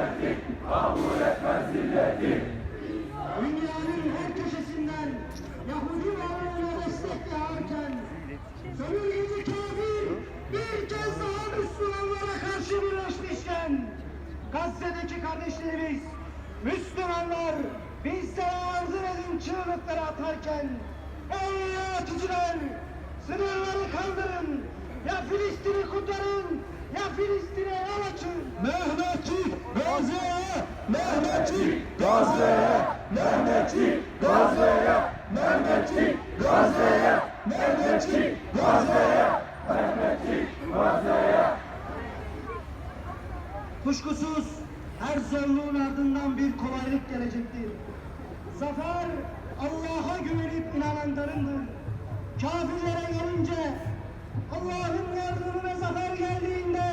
hürmeti, kabul etmez. Dünyanın her köşesinden Yahudi varlığına destek yağarken, sömürgeci kafir bir kez daha Müslümanlara karşı birleşmişken, Gazze'deki kardeşlerimiz, Müslümanlar bizde yardım edin çığlıkları atarken, ey yaratıcılar, sınırları kaldırın, ya Filistin'i kurtarın, ya Filistin'e yol açın. Mehmetçik Gazze'ye! Mehmetçik Gazze'ye! Mehmetçik Gazze'ye! Mehmetçik Gazze'ye! Mehmetçik Gazze'ye! Kuşkusuz her zorluğun ardından bir kolaylık gelecektir. Zafer Allah'a güvenip inananlarındır. Kafirlere gelince Allah'ın yardımı ve zafer geldiğinde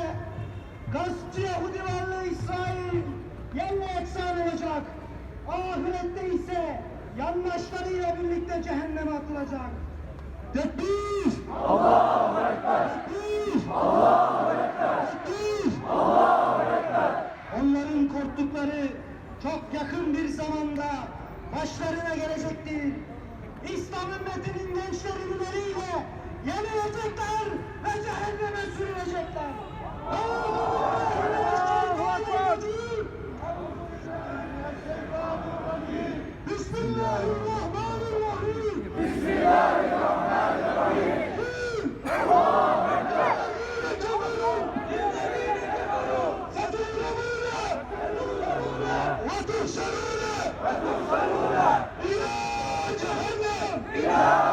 gaspçı Yahudi varlığı İsrail. Ahirette ise yandaşlarıyla birlikte cehenneme atılacak. Tekbir! Allahu Ekber! Tekbir! Allahu Ekber! Tekbir! Onların korktukları çok yakın bir zamanda başlarına gelecektir. İslam ümmetinin gençleri elleriyle yenilecekler ve Yeah.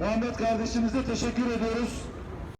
Muhammed kardeşimize teşekkür ediyoruz.